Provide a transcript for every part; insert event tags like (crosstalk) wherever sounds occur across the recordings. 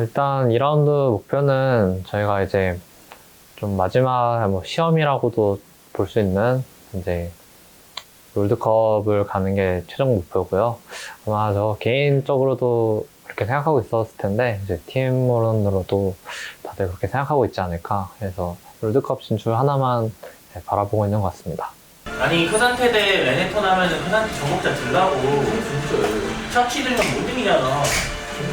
일단 2라운드 목표는 저희가 이제 좀 마지막 뭐 시험이라고도 볼 수 있는 이제 롤드컵을 가는 게 최종 목표고요. 아마 저 개인적으로도 그렇게 생각하고 있었을 텐데 이제 팀원으로도 다들 그렇게 생각하고 있지 않을까. 그래서 롤드컵 진출 하나만 네, 바라보고 있는 것 같습니다. 아니 크산테 대 레네톤 하면은 크산테 전국자 들라고 진짜 샤치 들면 못 이기잖아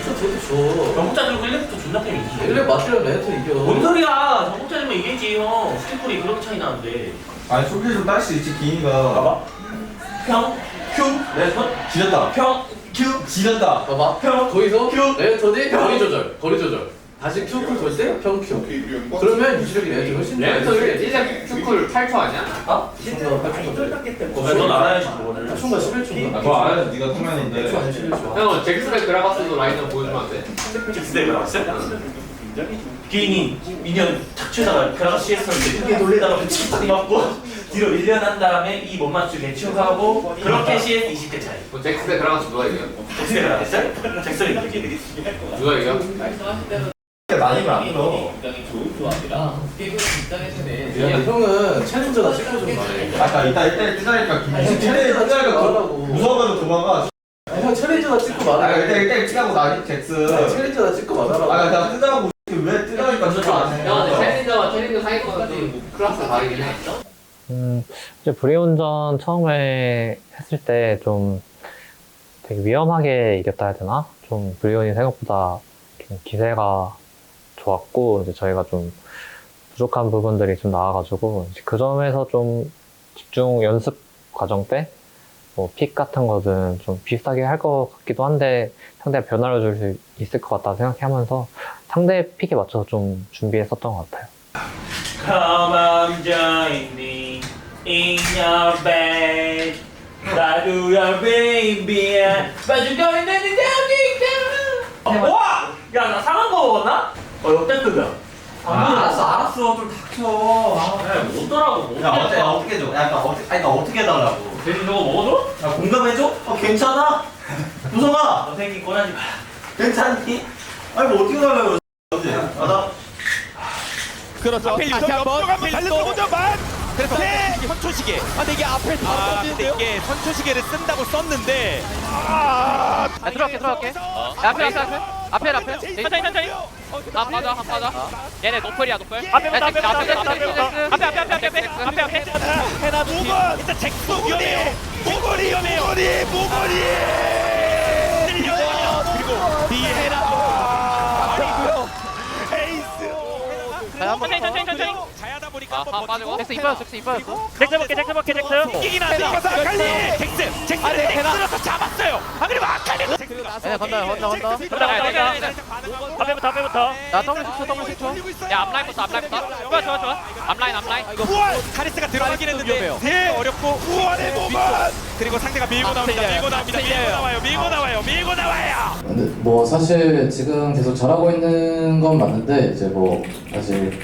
진짜 되게 좋아 전국자 들고 1렙부터 존나 게임 이기지 원래 맞으면 레네토 이겨. 뭔 소리야? 전국자 들면 이기지 형. 스티플이 그렇게 차이 나는데. 아니 소리 좀 딸 수 있지 기인이가. 봐봐. 평 큐. 레네톤 지렸다. 평 큐. 지렸다. 봐봐. 평 거기서? 큐. 레네톤이 거리 조절 거리 조절 다시 큐쿨 돌때 평큐 그러면 유지력이 레네토 훨씬 레프터 이제 큐쿨 8초 아니야? 어? 시즌 8초 넌 알아야지 그거를 8초인가 11초인가 그거 알아야지 네가 통면인데 8초 아니 11초 형 잭스백 그라가스도 라인업 보여주면 안 돼? 잭스대 나왔어? 기인이 미니언 탁 치다가 그라가 CS 를 크게 돌리다가 탁 맞고 뒤로 밀려난 다음에 이 못 맞추게 치우하고 그렇게 CS 20대 차이 뭐 잭스백 그라가스 누가 이겨? 잭스대가 나왔어? 이기지 누가 이겨? 나이면 안 들어. 미안해 형은 챌린저나 찍고 좀 말해. 아까 이따 이따 뜨자니까 기인이 아니, 챌린저 뜨자니까 말하라고. 무서워가지고 도망가. 아니, 형 챌린저나 찍고 아 말해 일단 일단 뜨자고 나니 잭스 아니, 챌린저나 찍고 말하라고. 아 내가 뜨자고 왜 뜨자니까 진짜. 안 근데 챌린저와 챌린저 사이거는 좀 클래스 다르긴 해. 음, 이제 브리운전 처음에 했을 때 좀 되게 위험하게 이겼다 해야 되나? 좀 브리온이 생각보다 좀 기세가 좋았고, 이제 저희가 좀 부족한 부분들이 좀 나와가지고, 이제 그 점에서 좀 집중 연습 과정 때, 뭐, 픽 같은 거든 좀 비슷하게 할 것 같기도 한데, 상대가 변화를 줄 수 있을 것 같다 생각하면서 상대 픽에 맞춰서 좀 준비했었던 것 같아요. Come on, join me in your bed. 나도 your baby. 빠져가 있는 내 와! 야, 나 상한 거 먹었나? 어, 역대급이야. 아, 알았어. 알았어. 좀 닥쳐. 야, 뭐더라고, 뭐. 야 어때 야, 어떻게 해줘? 야 그러니까 어떻게 아니 그러니까 어떻게 해달라고? 대신 저거 먹어줘? 야 공감해줘? 어 괜찮아? 무성아! 너 생긴 꺼내지 마. 괜찮니? 아니 뭐 어떻게 달라고 어때 아나 그렇죠. 앞에 다시 한번 달려들어보자 만. 그래서 이게 선초시계. 아, 근데 이게 앞에 아, 근데 이게 선초시계를 쓴다고 썼는데. 아, 야 들어갈게 들어갈게. 야 앞에 앞에 앞에. 앞에 앞에. 천천히 천천히 한 빠져 한 빠져 얘네 노플이야 노플 앞에부터 앞에부터 앞에부터 앞에부터 앞에 앞에 앞에 앞에 앞에 앞에 해나 모건 일단 잭스 위험해요. 모건이 위험해요. 모건이 모건이. 들려요. 그리고 뒤에 해나. 아니고요. 에이스. 천천히 천천히 천천히 자야다 보니까 아 한번 하 버티고. 빠지고 잭스 이빠졌어 잭스 이빠졌어 잭스 볼게 잭스 볼게 잭스 이기긴 한데 이거서 아칼리 잭스 잭스를 잭스로서 잡았어요. 아 그리고 아칼리도 얘네 건다 건다 건다 간다. 간다 간다. 앞에부터 앞에부터. 야 더블 10초 더블 10초 야 앞라인부터 앞라인부터. 좋아 좋아 좋아. 앞라인 앞라인. 우월 카리스가 들어가긴 했는데 되게 어렵고 우월의 몸은 그리고 상대가 밀고 나옵니다 밀고 나옵니다 밀고 나와요 밀고 나와요 밀고 나와요. 뭐 사실 지금 계속 잘하고 있는 건 맞는데 이제 뭐 사실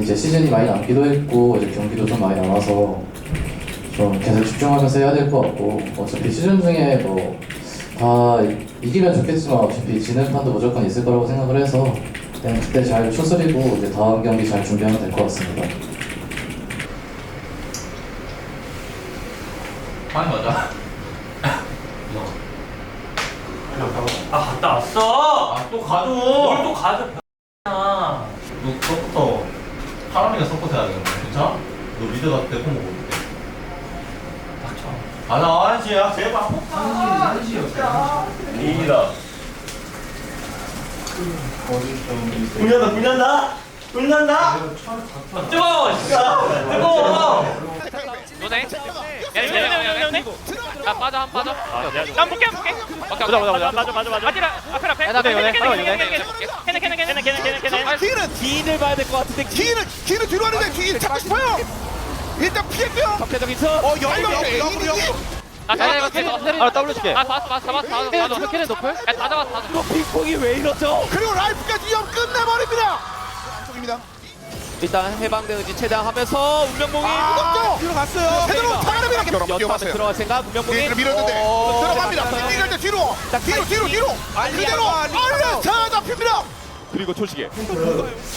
이제 시즌이 많이 남기도 했고 이제 경기도 좀 많이 남아서 좀 계속 집중하면서 해야 될 것 같고 어차피 시즌 중에 뭐 다 이기면 좋겠지만 어차피 지는 판도 무조건 있을 거라고 생각을 해서 그냥 그때 잘 추스리고 이제 다음 경기 잘 준비하면 될 것 같습니다. 많이 맞아 아, 갔다 왔어! 아 또 가줘 뭘또 가져, 야 너 서포터 하람이가 서포트 해야겠네 괜찮아? 갔을 때 폼을 볼게 닥쳐 아나 안시야? 제발 안시야 이기다 불난다 불난다 불난다 뜨거워. 뜨거워. 노네? 야 빠져 한 빠져. 난 볼게 볼게 오케이 오케이. 맞아 맞아 맞아 맞아 맞아. 앞에 앞에. 나 요네, 걔네 걔네. 걔네 걔네 걔네 걔네 기인은 기인을 봐야 될 것 같은데 기인은 기인은 뒤로 하는데 기인 잡고 싶어요. 일단 피했고요. 적대적인 선어 영역 영역으로 나 잘해 이거 캐리 아 더블 줄게 아 봤어 봤어 봤어 봤어 캐리 봤어 노플 캐리 노플 야다 잡았어 다 이거 핑퐁이 왜 이러죠 그리고 라이프까지 영 끝내버립니다. 안쪽입니다. 일단 해방된 의지 최대한 하면서 운명봉이 아, 들어갔어요. 제대로. 타가랍니다. 연타에. 들어갈 생각 운명봉이 뒤를 밀었는데 어, 들어갑니다. 때 뒤로 딱 뒤로 뒤로 뒤로 그대로 얼른 자 잡힙니다. 그리고 초시계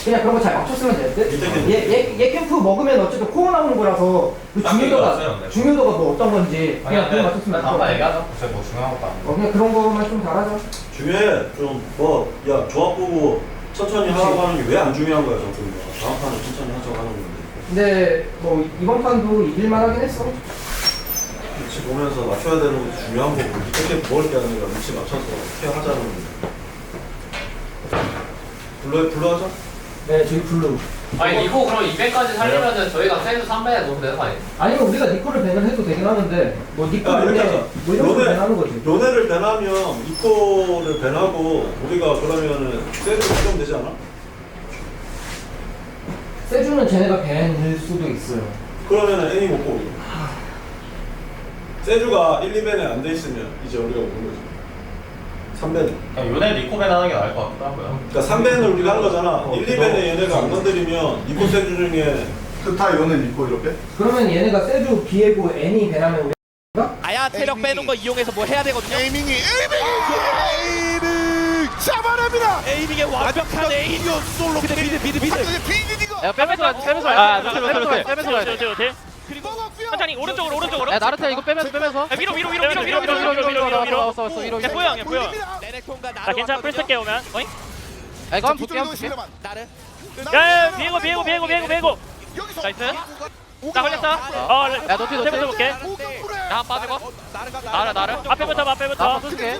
그냥 그런 거 잘 맞췄으면 될 듯? 얘, 얘, 얘 캠프 먹으면 어쨌든 코어 나오는 거라서 그 중요도가 중요도가 뭐 어떤 건지 그냥 그거 맞췄으면 될것 같아 얘기하자. 글쎄 뭐 중요한 것도 아니고. 어, 그냥 그런 거만 좀 잘하자 중요해. 좀 뭐, 야, 조합 보고 천천히 하라고 하는 게 왜 안 중요한 거야, 저쪽이. 다음 판에 천천히 하자고 하는 건데. 근데 뭐 이번 판도 이길만 하긴 했어 위치 보면서 맞춰야 되는 것도 중요한 거고, 이렇게 먹을 게 아니라 위치 맞춰서 어떻게 하자는 건데. 불러 하자? 네 저희 블루 아니 이거 그럼 200까지 살리면은 저희가 세주 300에 넣으면 되는 거 아니에요? 아니면 우리가 니코를 밴을 해도 되긴 하는데 뭐 니코 이렇게 밴에 하자. 뭐 이런 거 너네- 밴하는 거지 요네를 밴하면 이코를 밴하고, 우리가 그러면은 세를 수정 되지 않아? 세주는 쟤네가 밴일 수도 있어요 그러면은 애니 못 보고. 세주가 1, 2밴에 안 돼 있으면 이제 우리가 오는 거지. 3밴은. 그냥 요네 리코벤 하는 게 나을 것 같기도 하고요. 그러니까 3밴을 우리가 한 거잖아. 어, 1, 2밴에 얘네가 안 건드리면 이코 세주 중에 그다 요는 있고 이렇게. 그러면 얘네가 세주 비에고 애니 밴하면 우리 아야 체력 빼는 거 이용해서 뭐 해야 되거든요. 에이밍이 에이밍 에이밍 잡아냅니다. 에이밍의 완벽한 에이밍 솔로 근데 미드 미드 미드 야 빼면서 가야 돼 빼면서 가야 돼 빼면서 가야 돼 빼면서 돼 먹었고요. 천천히 오른쪽으로 오른쪽으로 야 나르테 이거 빼면서 빼면서. 야, 위로 위로 위로 위로 위로 위로 위로 위로 위로. 위로 왔어 왔어 위로. 야야 보영 돌립니다. 레넥톤과 자 나르 괜찮아 풀 쓸게 오면 어잉? 야 이거 한번 볼게 한번 볼게. 나르 야야 비에고 비에고 비에고 비에고 비에고. 나이스. 나 걸렸어? 어야 높이 높이. 세부터 볼게 야 빠지고. 나를 나를 앞에부터 봐, 앞에부터 나 쏠게.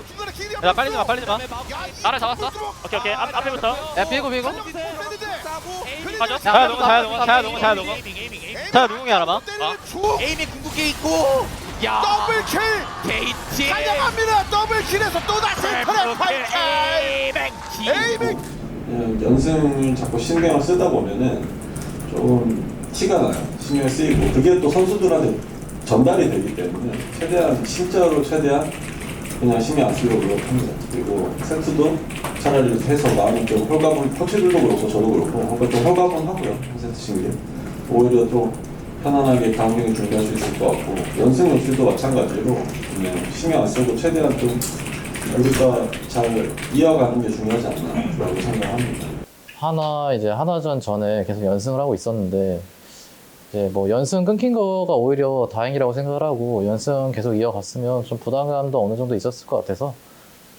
야 빨리 마 빨리 마 나를 잡았어. 오케이 오케이. 앞, 앞에부터 야 비고 비고. 맞아 자야 농구 자야 농구 자야 농구 자야 농구. 자 누궁이 알아봐 에이밍 궁극기 있고. 야. 더블 킬. 게이트. 가져갑니다. 더블 킬에서 또 다시 터렛 파이팅. 에이밍. 그냥 연승을 자꾸 신경을 쓰다 보면은 좀 티가 나요. 신경 쓰이고. 그게 또 선수들한테 전달이 되기 때문에 최대한 진짜로 최대한 그냥 신경 안 쓰려고 노력합니다. 그리고 세트도 차라리 해서 마음이 좀 홀가분 코치들도 그렇고 저도 그렇고 뭔가 좀 홀가분 하고요. 한 세트 신게 오히려 좀 편안하게 경기 준비할 수 있을 것 같고 연승 연출도 마찬가지로 그냥 신경 안 쓰고 최대한 좀 우리가 잘 이어가는 게 중요하지 않나라고 생각합니다. 하나 이제 하나전 전에 계속 연승을 하고 있었는데 이제 뭐 연승 끊긴 거가 오히려 다행이라고 생각을 하고 연승 계속 이어갔으면 좀 부담감도 어느 정도 있었을 것 같아서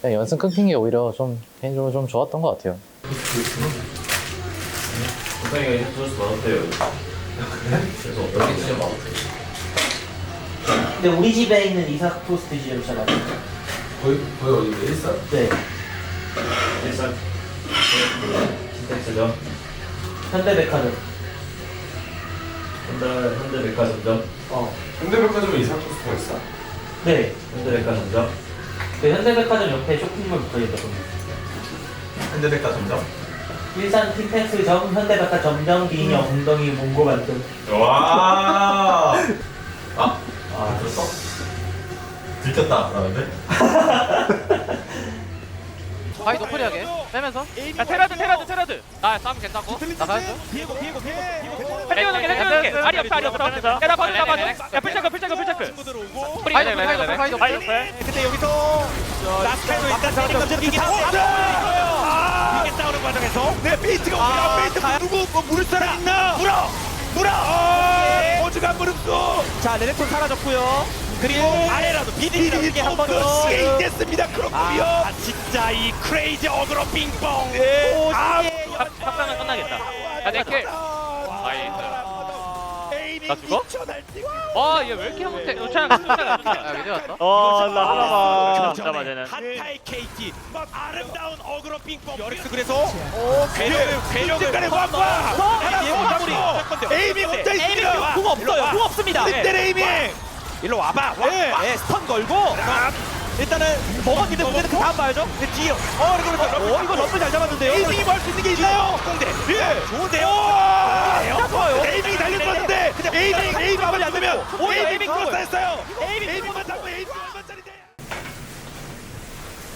그냥 연승 끊긴 게 오히려 좀 개인적으로 좀 좋았던 것 같아요. 선생님가 인터넷 받았대요. 그래서 어떻게 진짜 막. 근데 우리 집에 있는 이삭 토스트 지점 찾아 거기 거기 어디인데? 일산? 네. 일산. 신택스점 현대백화점 현대 현대백화점점 어 현대백화점에 이상 코스가 있어? 네. 현대백화점점 그 현대백화점 옆에 쇼핑몰 붙어 있거든요 현대백화점점? 일산 틴텍스점 현대백화점 점 기인형 엉덩이 몽고 만든 와. 아, 아 들었어? 들켰다. 그러는데? 아이 높이 하게. 빼면서. 야 테라드 테라드 테라드. 나 싸움 괜찮고. 나 가있어. 비에고 비에고 비에고 헬리 오는 게 헬리 오는 게 아리 없어 아리 없어 야나 봐줘 나 봐줘. 야 풀체크 풀체크 풀체크 친구들 오고. 프리 가이 높이. 아리 없어 근데 여기서 라스칼도 일단 싸우는 거 이게 아 이게 싸우는 과정에서. 내 페이트가 오냐 페이트 누구? 뭐 물을 사람 있나? 물어 물어! 어지간 물음소 자 레넥톤 사라졌고요. 그리고 아래라도 비디디라도 이게 한번 시계 됐습니다 그렇군요. 아 진짜 이 크레이지 어그로 빙봉 아 탑상은 끝나겠다. 야 내킬. 나 죽어? 와얘 왜 이렇게 못해? 괜찮아 괜찮아 야 이제 왔다. 어나 하나만 잡아 쟤는 한타의 KT 막 아름다운 어그로 빙봉 여릭스 그래서 오 괴력을 괴력을 간의 왕과 하나 쏘 에이밍 혼자 있습니다. 궁 없어요. 궁 없습니다. 늑대 에이밍 일로 와봐. 와. 예, 스턴 걸고 일단은 먹었는데 문제는 그 다음 봐야죠. 그 뒤에 어 이거 그렇죠. 어 이거 럼블 잘 잡았는데요 에이밍이 뭐할수 있는 게 있나요? 공대. 예. 좋은데요? 진짜 좋아요. 에이밍이 달려들었는데 에이밍 에이밍 마무리 안 되면 오 에이밍 크로스 했어요. 에이밍만 잡고 에이밍 얼마짜리인데.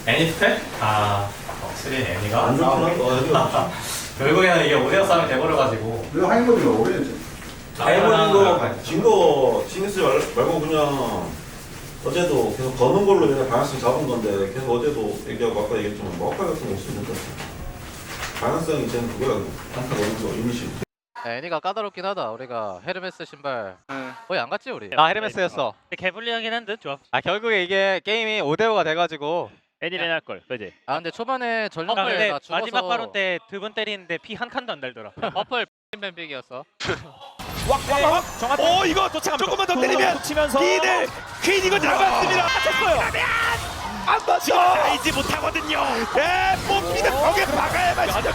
애니 스펙? 아 확실히 애니가? 안 좋구나. 어, 여기 결국에는 이게 5대5 싸움이 돼버려가지고. 이거 하는 거지 오래됐지. 다이버닝도 진거 신경 쓰지 말- 말고 그냥 어제도 계속 거는 걸로 그냥 방향성 잡은 건데 계속 어제도 얘기하고 아까 얘기했지만 마우카이 같은 거 없으면 같아. 방향성이 쟤는 그거야. 한타 거는 거 이미지. 애니가 까다롭긴 하다. 우리가 헤르메스 신발 거의 안 갔지 우리. 나 헤르메스였어. 개불리하긴 한데 좋아. 아 결국에 이게 게임이 5대5가 돼가지고 애니를 할 걸, 그지? 아 근데 초반에 아, 전력을 근데 다 죽어서 마지막 바론 때두 번 때리는데 피 한 칸도 안 달더라. (laughs) 버플 (laughs) 뱀빅이었어. (laughs) 오 이거 도착 조금만 더 때리면 치면서 니들 퀸 이거 잡았습니다. 쳤어요. 안 맞죠. 알지 못하거든요. 예, 뽑히는 벽에 박아야만 진짜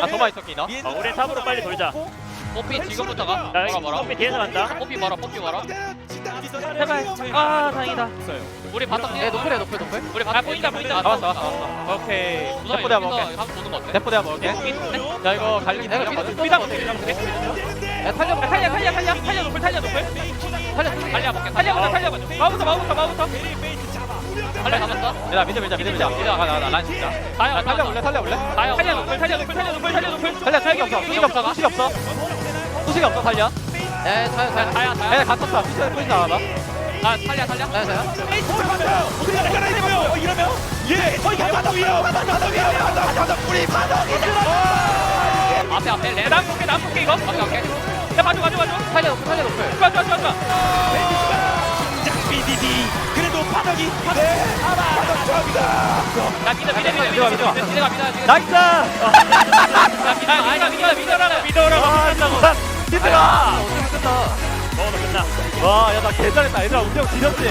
아, 더 많이 섞이나? 우리 탑으로 빨리 돌자. 뽀삐 지금부터 가. 야, 뭐라 뭐라. 뽀삐 뒤에서 간다. 뽀삐 봐라 뽀삐 봐라. 제발. 아, 다행이다. 우리 바텀 예 노플해 노플 노플. 우리 아, 보인다, 보인다. 잡았어, 잡았어. 오케이. 우선 대포 내가 먹을게. 한번 보는 거 어때? 대포 내가 먹을게. 야 이거 갈리기 내가 내가 미드 삐딱 쏘는 거 어때? 야, 탈려, 탈려, 탈려, 탈려, 탈려 높을, 탈려 높을. 탈려, 탈려 볼게. 탈려부터, 탈려부터. 마부터, 마부터, 마부터. 탈려 잡았어? 밀자 밀자. 미드 나가 나가 난 진짜. 아야, 탈려 볼래 탈려? 아야, 탈려 높을, 탈려 높을, 탈려 높을, 탈려 높을. 탈려 수식이 없어 수식이 없어 수식이 없어. 수식이 없어 탈려. 예 자요 자요. 다야 애 다야. 갇혔다. 수식이 뿌리 나와봐. 아 탈려 탈려. 자요 자요. 우리가 갈아입어요. 이러면 예. 거의 바닥 위요. 바닥 바닥 위요. 바닥 바닥 뿌리 바닥. 앞에 앞에 레. 남 볼게, 남 볼게 이거. 오케이 오케이. 야, 맞아, 맞아, 맞아. 탈려 노플 탈려 노플. 좋아, 좋아, 좋아, 좋아. BDD. 그래도 바닥이 바닥. 바닥 좋아합니다. 나 믿어 믿어 믿어 믿어, 믿어. 믿어 믿어 믿어 믿어. 나이스. 야, 믿어, 아이가 믿어, 믿어라. 믿어라. 믿어라. 믿어라. 먹어 도 끝나. 와, 야, 나 개잘했다. 얘들아, 형 지렸지?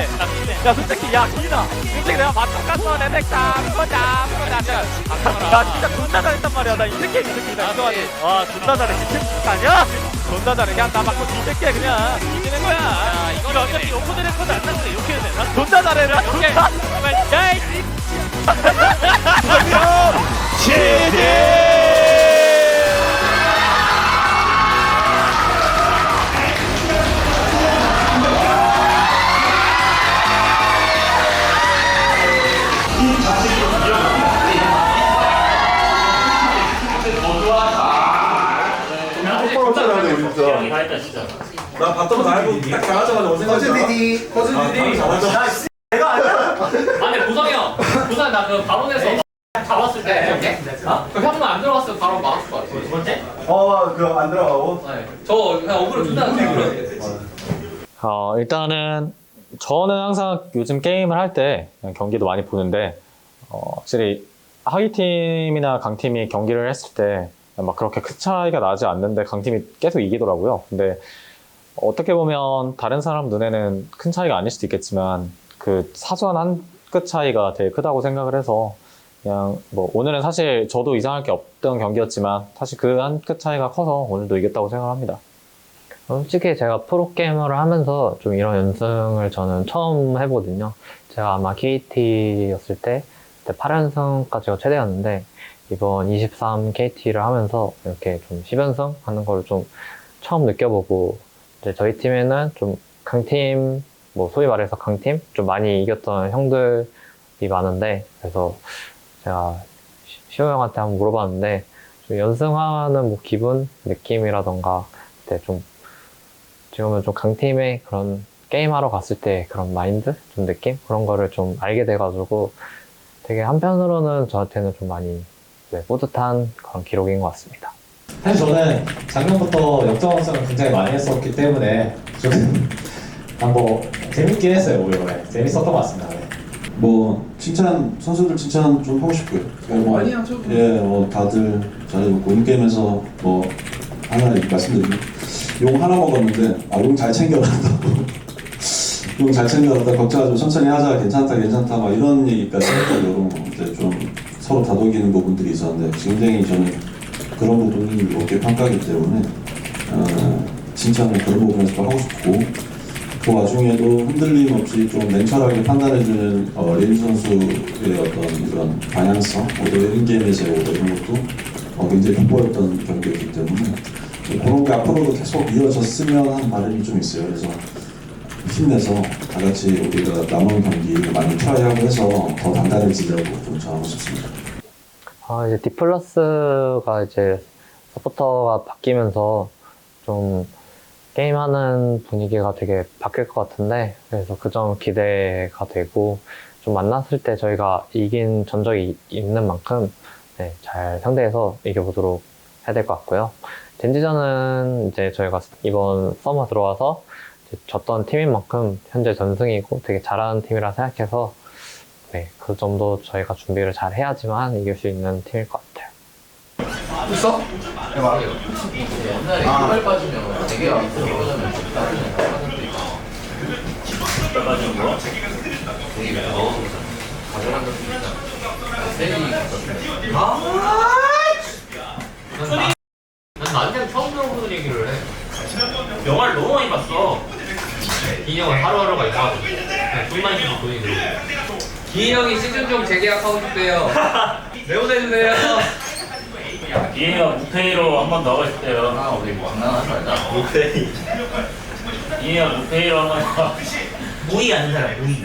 야, 솔직히, 야, 기나. 솔직히 내가 맞짱 갔어. 내 넥타. 그거다. 그거다. 야, 진짜 존나 잘했단 말이야. 나이 새끼, 이 새끼다. 인정하지? 와, 존나 잘해. 미친 새끼 아니야? 존나 잘해. 그냥 나 맞고 이 새끼야, 그냥. 이기는 거야. 야, 이거 어차피 요코드 레코드 안 났어. 욕해야 돼. 난 존나 잘해. 나 존나. 야, 이 씨. (laughs) 똑바로 진짜. 다. 나 봤던 거 알고 딱 잘하자마자 어디 퍼즐 생각했어? 디디 퍼즐 디디. 잘하자. 아니 보성이 형. 보성이 나그 바론에서 잡았을 때. 어? 그 형만 안 들어갔으면 바로 막았을 것 같아. 두 번째? 어그안 들어가고. 네. 저 그냥 어그로 준다. 어, 일단은 저는 항상 요즘 게임을 할 때 경기도 많이 보는데 어, 확실히 하위 팀이나 강팀이 경기를 했을 때 막 그렇게 큰 차이가 나지 않는데 강팀이 계속 이기더라고요. 근데 어떻게 보면 다른 사람 눈에는 큰 차이가 아닐 수도 있겠지만 그 사소한 한 끗 차이가 되게 크다고 생각을 해서 그냥 뭐 오늘은 사실 저도 이상할 게 없던 경기였지만 사실 그 한 끗 차이가 커서 오늘도 이겼다고 생각합니다. 솔직히 제가 프로게이머를 하면서 좀 이런 연승을 저는 처음 해보거든요. 제가 아마 KT였을 때, 그때 8연승까지가 최대였는데, 이번 23 KT를 하면서 이렇게 좀 10연승 하는 거를 좀 처음 느껴보고, 이제 저희 팀에는 좀 강팀, 뭐 소위 말해서 강팀? 좀 많이 이겼던 형들이 많은데, 그래서 제가 시- 시호 형한테 한번 물어봤는데, 좀 연승하는 뭐 기분, 느낌이라던가, 그때 좀 지금은 좀 강팀의 그런 게임하러 갔을 때 그런 마인드? 좀 느낌? 그런 거를 좀 알게 돼가지고 되게 한편으로는 저한테는 좀 많이 네, 뿌듯한 그런 기록인 것 같습니다. 사실 저는 작년부터 역전성을 굉장히 많이 했었기 때문에 좀 한번 (laughs) 재밌긴 했어요 오히려 네. 재밌었던 것 같습니다. 네. 뭐 칭찬 선수들 칭찬 좀 하고 싶고요. 뭐, 많이 하죠. 예, 뭐 다들 잘해줬고 인게임에서 뭐 하나 말씀드리면 용 하나 먹었는데 아 용 잘 챙겨놨다고 용 잘 챙겨놨다 (laughs) 걱정하지 마 천천히 하자 괜찮다 괜찮다 막 이런 얘기까지 했고 이런 이제 좀 서로 다독이는 부분들이 있었는데 굉장히 저는 그런 부분이 높게 평가하기 때문에 어, 칭찬을 그런 부분에서 또 하고 싶고 그 와중에도 흔들림 없이 좀 냉철하게 판단해주는 어, 린 선수의 어떤 그런 방향성, 오히려 1게임의 제고 이런 것도 어, 굉장히 돋보였던 경기였기 때문에 그런 게 앞으로도 계속 이어졌으면 하는 바람이 좀 있어요. 그래서 힘내서 다 같이 우리가 남은 경기 많이 트라이하고 해서 더 단단해지려고 좀 전하고 싶습니다. 아, 이제 디플러스가 이제 서포터가 바뀌면서 좀 게임하는 분위기가 되게 바뀔 것 같은데, 그래서 그 점 기대가 되고, 좀 만났을 때 저희가 이긴 전적이 있는 만큼, 네, 잘 상대해서 이겨보도록 해야 될 것 같고요. 젠지전은 이제 저희가 이번 서머 들어와서 졌던 팀인 만큼 현재 전승이고 되게 잘하는 팀이라 생각해서 네, 그 정도 저희가 준비를 잘 해야지만 이길 수 있는 팀일 것 같아요. 있어? 해봐. 옛날에 이발 빠지면 되게 밑 기인형은 하루하루가 있어가지고 그냥 숨만 쉬고 돈이 들고 기인 형이 시즌 좀 재계약하고 싶대요 (laughs) 내보내주세요 이해가 무페이로 한 번 더 하고 싶대요. 아 우리 장난하지 말자 무페이. 이해가 무페이로 한 번 더. 무이 아는 사람, 무이.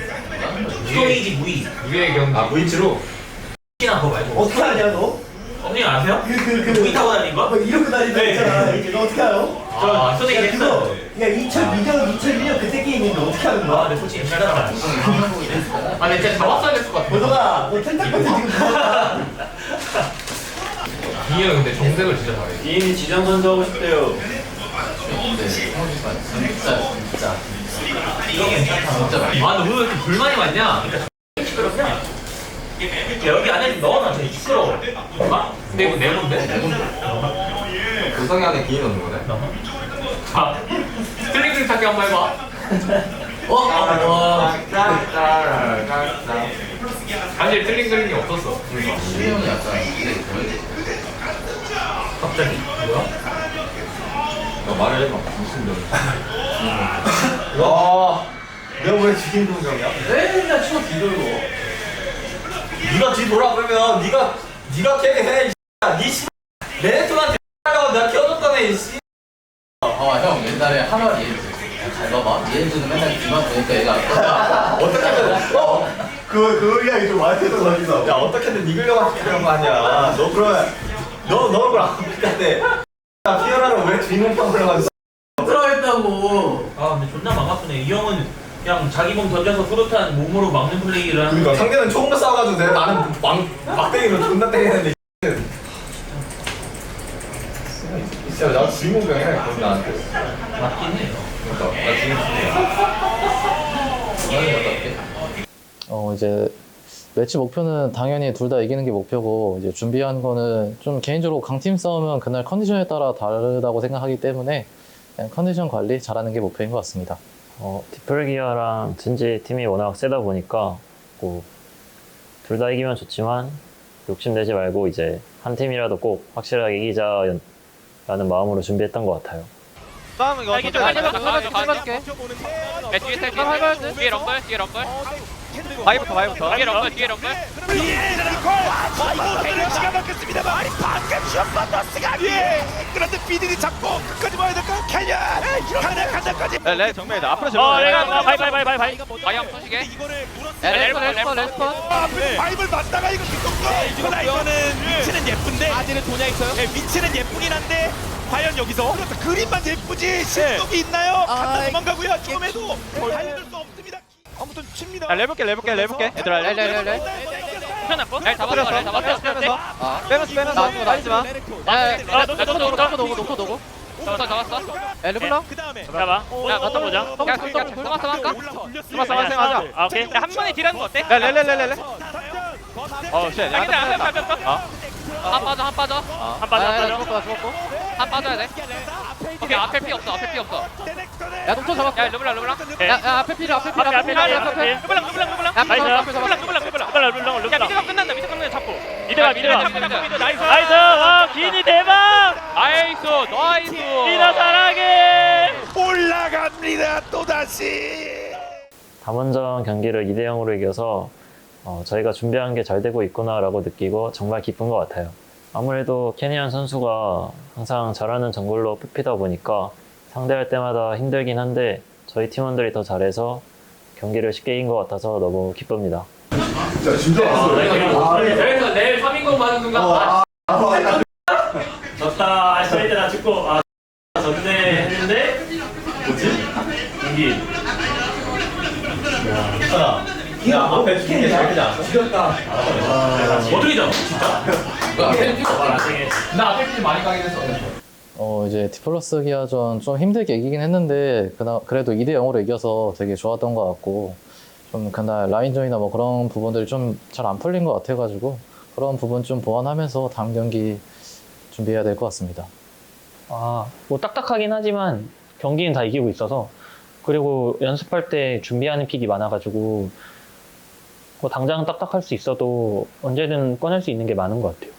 스토리지 무이. 유의 경기 아 무이치로? 혹시나 그거 말고. 어떻게 하냐 너? 언니 아세요? 그 그 그 무이 타고 다니는 거? 뭐 이러고 다니는 거 네. 있잖아. 이렇게 너 어떻게 알아? 아야 했어. 그거 야 2002년 2001년 그때 게임인데 어떻게 하는 아, 거야? 근데 솔직히 잘 따라가. 아 근데 진짜 잡았어야 됐을 것 같아 보도가 너 텐타클 지금? 기인형 근데 정색을 진짜 잘해 이해는 지정 선수 하고 싶대요. 근데 진짜 진짜 이거 괜찮다. 진짜 많이 아 근데 오늘 왜 이렇게 불만이 많냐? 시끄럽냐? 야, 여기 안에 넣어놔. 되게 시끄러워. 아? 근데 이거 내 건데? 구성이 안에 기인 넣는 거네? 아 슬링슬링 찾기 한번 해봐 어? 아, 와 사실 슬링슬링이 없었어 그러니까 수영이 약간 갑자기. 뭐야? 너 말을 해봐 무슨 놈와 내가 왜 주인공이야? 맨날 치고 뒤돌고 네가 뒤 돌아 그러면 네가 네가 캐게 해. 이 X야. 네 씨. 레네톤한테 하려고 내가 키워줬다네 이 씨. 아형 옛날에 하나 이해해줘 잘 봐봐 이해해주는 맨날 뒤만 보니까 얘가 (laughs) 어떻게든 어? 그 그 이야기 좀 많이 해서 거기서. 야 어떻게든 이기려고 하는 거 아니야. 너 그러면 너너 그걸 안 믿는데. 야 피어라는 왜 주인공 평을 해가지고. 들어했다고 아, 근데 존나 막아프네. 이 형은 그냥 자기 몸 던져서 후루탄 몸으로 막는 플레이를 하는 그러니까 상대는 총으로 싸워가지고 내가 나는 막 막대기로 존나 때리는데. 진짜 나 주인공병 해 그럼 나한테. 맞긴 해요. 어떻게? 어 이제 매치 목표는 당연히 둘 다 이기는 게 목표고 이제 준비한 거는 좀 개인적으로 강팀 싸우면 그날 컨디션에 따라 다르다고 생각하기 때문에 그냥 컨디션 관리 잘하는 게 목표인 것 같습니다. 어, 디플기어랑 진지 팀이 워낙 세다 보니까 뭐 둘 다 이기면 좋지만 욕심내지 말고 이제 한 팀이라도 꼭 확실하게 이기자라는 마음으로 준비했던 것 같아요. 싸움 이거 좀 해볼게 네, 뒤에 텔 뒤에 뒤에 럼블 뒤에 럼블 바이부터 바이부터. 뒤에 럼블 뒤에 럼블 이거 예. 그런데 비디디 잡고 끝까지 봐야 될까? 캐년 간다 간다까지. 레 정면이다 앞으로 어, 내가 바이 바이 바이 바이 바이. 바이 한번 쏘시게 레스폰 앞에 바이블 맞다가 이거 뒤통수 이거나 이거는 위치는 예쁜데. 아직은 도냐 있어요? 네 위치는 예쁘긴 한데 과연 여기서? 그렇다 그림만 예쁘지 실속이 있나요? 간다 도망가고요. 조금해도 달려들 수 없습니다. 아무튼 칩니다. 레볼게 레볼게 레볼게. 얘들아 레 레 레레 붙여놨고 네 잡았어 네 잡았어. 빼면서 빼면서 날리지 마. 아, 놓고 놓고 놓고 놓고 놓고 잡았어 잡았어 에 르블랑 그 다음에 잡아. 야 갔다 보자. 야 스마스 할까? 스마스 하자 하자 아 오케이. 한 번에 딜하는 거 어때? 레레레레레 어 쉣. 야 근데 앞에 앞에 앞에 한 빠져 한 빠져. 한 빠져 한 빠져. 죽었고 죽었고. 한 빠져야 돼. 오케이 앞에 피 없어 앞에 피 없어. 야 동초 잡았어. 야 르블랑 르블랑. 야 앞에 피라 앞에 피라 앞에 피라 앞에 피 르블랑 르블랑 르블랑 앞에 잡았어 앞에 잡았어. 르블랑 르블랑. 르블랑 르블랑 르블랑. 야 미드가 끝난다 미드 끝나면 잡고. 미드가 미드가 미드 나이스. 나이스. 와 기니 대박. 나이스. 나이스. 미드 사랑해. 올라갑니다 또다시. 담원전 경기를 2대 0으로 이겨서 어, 저희가 준비한 게 잘 되고 있구나라고 느끼고 정말 기쁜 것 같아요. 아무래도 캐니언 선수가 항상 잘하는 정글로 뽑히다 보니까 상대할 때마다 힘들긴 한데 저희 팀원들이 더 잘해서 경기를 쉽게 이긴 것 같아서 너무 기쁩니다. 진짜 진짜. 그래서 내일 3인공 받은 순간 아, 졌다. 아, 저희 때나 죽고 아 졌네 했는데 뭐지? 경기. 야, 앞에 죽는 게 제일 크지 않았어? 어떻게 졌어? 진짜. 그 앞에 팀 아, 나중에. 나 앞에 팀 많이 가긴 했어 어 이제 디플러스 기아전 좀 힘들게 이기긴 했는데 그나 그래도 2대 0으로 이겨서 되게 좋았던 것 같고 좀 그날 라인전이나 뭐 그런 부분들이 좀 잘 안 풀린 것 같아가지고 그런 부분 좀 보완하면서 다음 경기 준비해야 될 것 같습니다. 아, 뭐 딱딱하긴 하지만 경기는 다 이기고 있어서 그리고 연습할 때 준비하는 픽이 많아가지고 뭐 당장 딱딱할 수 있어도 언제든 꺼낼 수 있는 게 많은 것 같아요.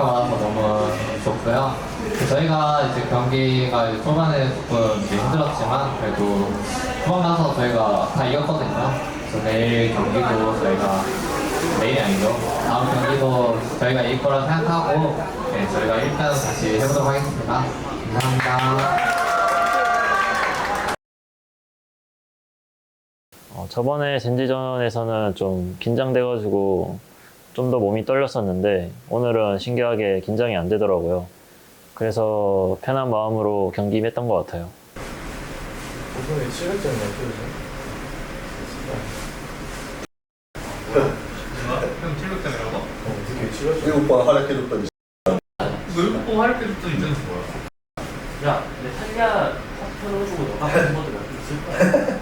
축하받아서 너무 좋고요. 저희가 이제 경기가 이제 초반에 조금 이제 힘들었지만 그래도 후반 가서 저희가 다 이겼거든요. 그래서 내일 경기도 저희가 내일이 아니죠. 다음 경기도 저희가 이길 거라 생각하고 네, 저희가 일단 다시 해보도록 하겠습니다. 감사합니다. 어, 저번에 젠지전에서는 좀 긴장돼가지고 좀 더 몸이 떨렸었는데 오늘은 신기하게 긴장이 안 되더라고요. 그래서 편한 마음으로 경기했던 것 같아요. 우리 오빠가 활약해줬더니. 물고 할때 또 있는 거야 야, 근데 탈리아 사표 주고 너가 하는 것도 몇개 있을 거야.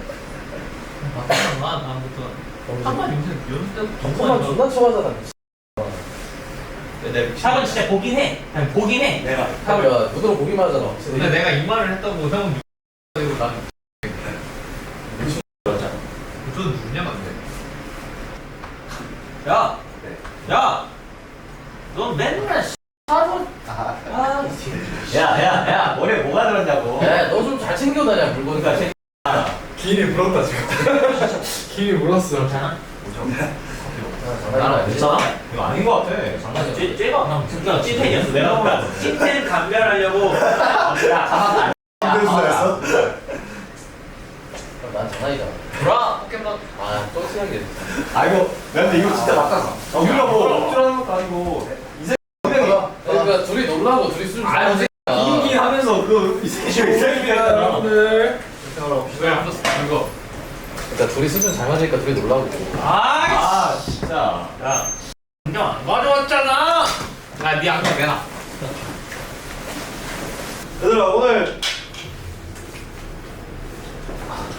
아 다음부터 한번 요새 연습 때부터 정말 존나 좋아하잖아. 탑은 진짜 보긴 해. 그냥 보긴 해. 내가. 야, 눈으로 보기만 하잖아. 근데 내가 이 말을 했다고 형은 이거 나 저는 누구냐 근데 야, 야, 너 맨날 씨, 하루. 아, 야, 야, 야, 머리에 뭐가 들었냐고. 야, 너 좀 잘 챙겨다냐, 물건. 그러니까 기인이 물었다 지금 (laughs) 기인이 물었어 괜찮아? 나라 괜찮아? 이거 아닌 것 같아. 장난이야. 쟤, 쟤가 진짜 찐텐이었어. 내가 뭔가 찐텐 감별하려고. 야, 가만 힘들어 했어? 난 장난이잖아. 브라 포켓몬 아, 또 친하게. 아 이거 근데 이거 진짜 막상 우리가 뭐 억지로 하는 것도 아니고 분명히 그러니까 둘이 놀라고 둘이 술 아 이긴 하면서 그 이세시 이세기야 여러분들. 이거. 그러니까 둘이 수준 잘 맞으니까 둘이 놀라고. 아, 아 진짜. 야, 안경 안 가져왔잖아. 야네 안경 내놔. 얘들아 오늘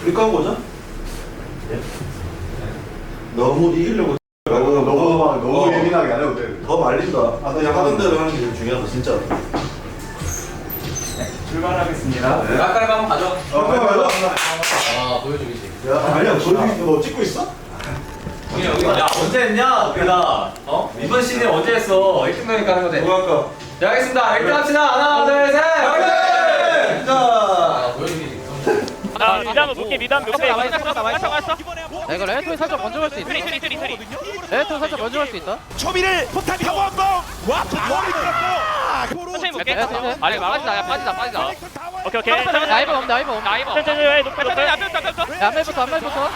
우리 건거 죠? 너무 이기려고 너무 너무 막 너무 예민하게 안 해도 돼. 더 말린다. 아 그냥 하던 대로 하는 게 중요하다 진짜. 출발하겠습니다. 가까이 한번 가져 어, 빨리 가자. 아, 보여주기지. 야 아니야 저기 너 찍고 있어? 야 언제 했냐 내가 어? 이번 시즌 언제 했어 1등 되니까 하는 거지 누가 할까? 자 하겠습니다 1등 합시다 하나 둘 셋 자. 아, 보여주기지. 나 미담은 볼게 미담. 몇개 남아있어, 왔어. 야, 이거 레이토에 살짝 먼저 갈 수 있어. 트리 트리 트리 트리. 레이토에 살짝 먼저 갈 수 있다. 초비를 포탑 타고한공 와, 바로 천천히 볼게. 네, 네, 네. 아니 빠지다 야 빠지다 빠지다 오케이 오케이. 나이버 없 나이버 없 나이버. 천천히 해 높여 높여 앞에 앞에 앞에 야, 앞에부터, 앞에부터.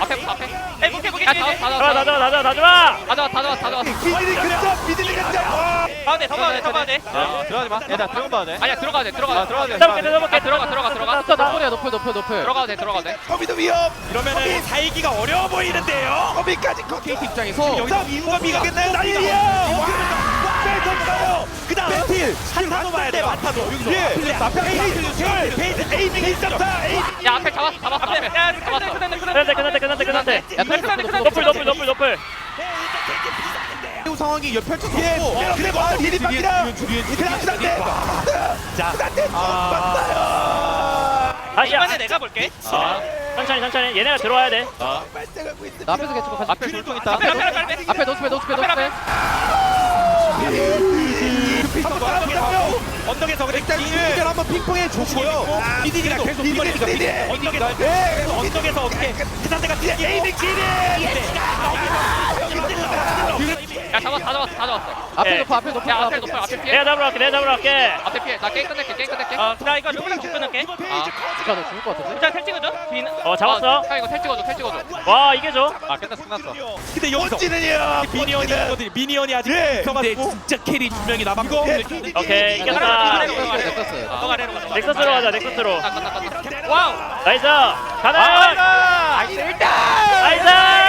앞에 앞에. 에 볼게 볼게 나와 나와 나와 나와 나와 가져와 가져와 가져와 비디리 근접, 비디리 근접. 가운데 더 가야 돼더 가야 돼 들어가지 마. 야, 나 들어가 봐야 돼. 아니야 들어가야 돼 들어가 들어가야 돼. 들어볼게 들어볼게 들어가 들어가 들어가 높여, 높여, 높여, 높여. 들어가도 돼 들어가도 돼 커비도 위험. 이러면은 살기가 어려워 보이는데요. 커비까지 KT 입장에서 여기서 인건비가 겠나요 난리야. 뺏었어요. 그다음 배필 한타도 봐야 돼. 한타도. 예. 앞에 페이스, 페이스 에이밍 1.4 에이밍. 야 앞에 잡았어 잡았어 앞에 야 잡았어 끝났네 끝났네 끝났네 끝났네 야 끝났네 끝났네 높을 높을 높 을 높을 상황이 옆 펼쳐졌고 그리고 디디박이랑 그다음 그다음에 자아 이번에 내가 볼게 천천히 천천히 얘네가 들어와야 돼나 앞에서 개치고 같이 앞에 줄통 있다 앞에 앞에 앞에 앞에 노스페 노스페 노스페 언덕에서 그래 한번 핑퐁해 줬고요. 미디가 계속 미디가 미디 언덕에서 언덕에서 어떻게 그 상대가 에이밍 지리 야 잡았어 다 잡았어 다 잡았어 앞에 예. 높아, 앞에 높아, 야 앞에 높아 앞에 피해 내가 잡으러 갈게 내가 잡으러 갈게 앞에 피해 나 게임 끝낼게 게임 끝낼게 어나 이거 조금만 더 끊을게 아 진짜 너 죽을 것 같은데? 일단 텔 찍어줘 어 잡았어 형 이거 텔 찍어줘 텔 찍어줘 와 이게 줘아 끝났어 끝났어 근데 여기서 미니언이 있거든. 미니언이 아직 근데 진짜 캐리 두 명이 남았고 오케이 이겼다 넥서스로 가자 넥서스로 와우 나이스 가자 나이스 나이스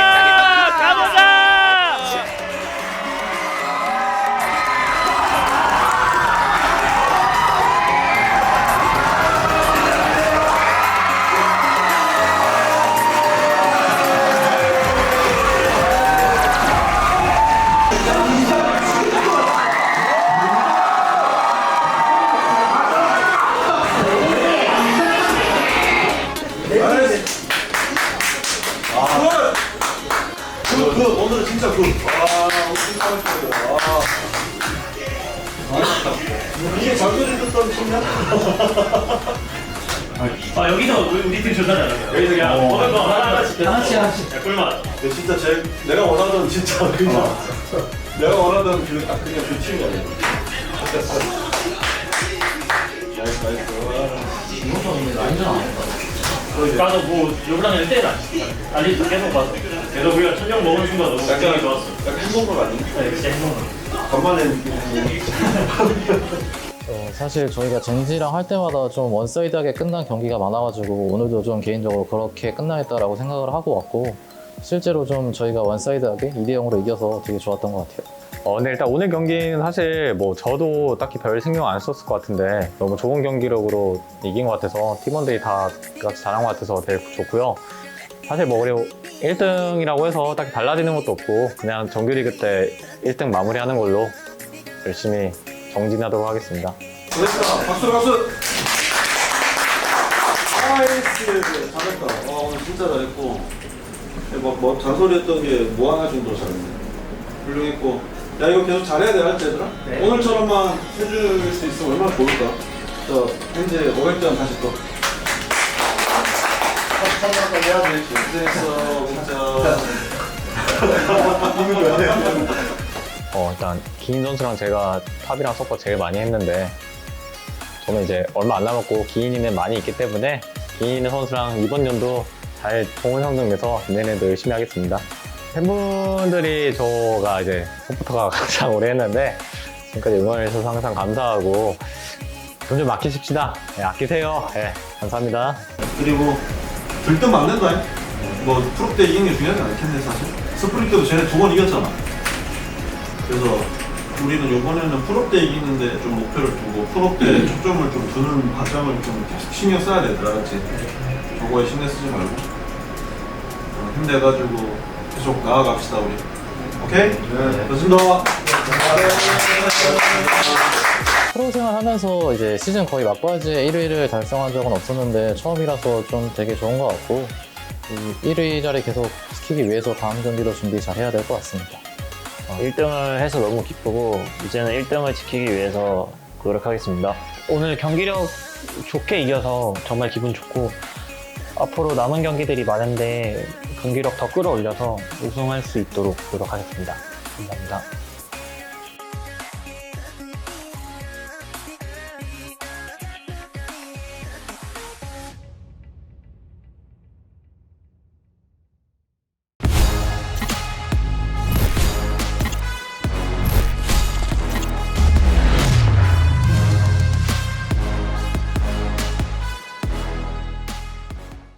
아니 계속 봤어. 계속 우리가 천정 먹은 순간 너무 굉장히 좋았어. 약간 행복한 아니야? 네, 진짜 행복한. 간만에 느끼는 어, 사실 저희가 젠지랑 할 때마다 좀 원사이드하게 끝난 경기가 많아가지고 오늘도 좀 개인적으로 그렇게 끝나겠다라고 생각을 하고 왔고 실제로 좀 저희가 원사이드하게 2대 0으로 이겨서 되게 좋았던 것 같아요. 어, 근데 일단 오늘 경기는 사실 뭐 저도 딱히 별 신경 안 썼을 것 같은데 너무 좋은 경기력으로 이긴 것 같아서 팀원들이 다 같이 잘한 것 같아서 되게 좋고요. 사실 뭐 우리 1등이라고 해서 딱히 달라지는 것도 없고 그냥 정규리그 때 1등 마무리하는 걸로 열심히 정진하도록 하겠습니다. 잘했다. 박수 박수. 아이스 잘했다. 와 오늘 진짜 잘했고 뭐, 뭐 잔소리했던 게 뭐 하나 정도 잘했네. 훌륭했고 야 이거 계속 잘해야 돼 알지 얘들아? 오늘처럼만 해줄 수 있으면 얼마나 좋을까? 저 현재 500점 다시 또. 천만까지 해야지. 고생했어 진짜. 어, 일단 기인 선수랑 제가 탑이랑 서퍼 제일 많이 했는데 저는 이제 얼마 안 남았고 기인이는 많이 있기 때문에 기인 선수랑 이번 연도 잘 좋은 성적 내서 내년에도 열심히 하겠습니다. 팬분들이 저가 이제 서포터가 (laughs) 가장 오래 했는데 지금까지 응원해 주셔서 항상 감사하고 돈 좀 아끼십시다. 네, 아끼세요. 네, 감사합니다. 그리고 들뜬 맞는다. 뭐 프로 때 이긴 게 중요하지 않겠네 사실. 스프링 때도 쟤네 두 번 이겼잖아. 그래서 우리는 이번에는 프로 때 이기는데 좀 목표를 두고 프로 때 초점을 좀 두는 과정을 좀 계속 신경 써야 되더라, 그렇지? 저거에 신경 쓰지 말고 어, 힘내가지고 계속 나아갑시다 우리. 오케이? 네. 좋습니다. 프로 생활 하면서 이제 시즌 거의 막바지에 1위를 달성한 적은 없었는데 처음이라서 좀 되게 좋은 것 같고 이 1위 자리 계속 지키기 위해서 다음 경기도 준비 잘 해야 될 것 같습니다. 1등을 해서 너무 기쁘고 이제는 1등을 지키기 위해서 노력하겠습니다 오늘 경기력 좋게 이겨서 정말 기분 좋고 앞으로 남은 경기들이 많은데 경기력 더 끌어올려서 우승할 수 있도록 노력하겠습니다. 감사합니다.